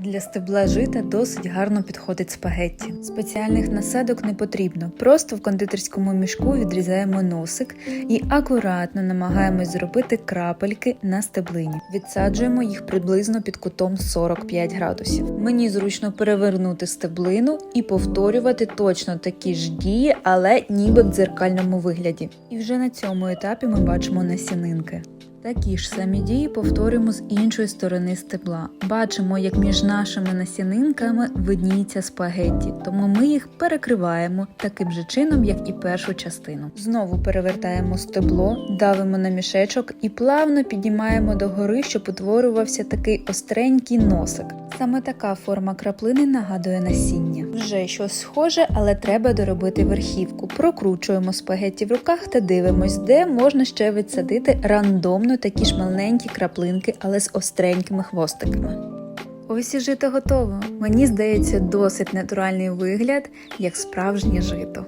Для стебла жита досить гарно підходить спагетті. Спеціальних насадок не потрібно. Просто в кондитерському мішку відрізаємо носик і акуратно намагаємось зробити крапельки на стеблині. Відсаджуємо їх приблизно під кутом 45 градусів. Мені зручно перевернути стеблину і повторювати точно такі ж дії, але ніби в дзеркальному вигляді. І вже на цьому етапі ми бачимо насінинки. Такі ж самі дії повторюємо з іншої сторони стебла. Бачимо, як між нашими насінинками видніється спагетті, тому ми їх перекриваємо таким же чином, як і першу частину. Знову перевертаємо стебло, давимо на мішечок і плавно піднімаємо догори, щоб утворювався такий остренький носик. Саме така форма краплини нагадує насіння. Вже щось схоже, але треба доробити верхівку. Прокручуємо спагетті в руках та дивимось, де можна ще відсадити рандомно такі ж маленькі краплинки, але з остренькими хвостиками. Ось і жито готово. Мені здається, досить натуральний вигляд, як справжнє жито.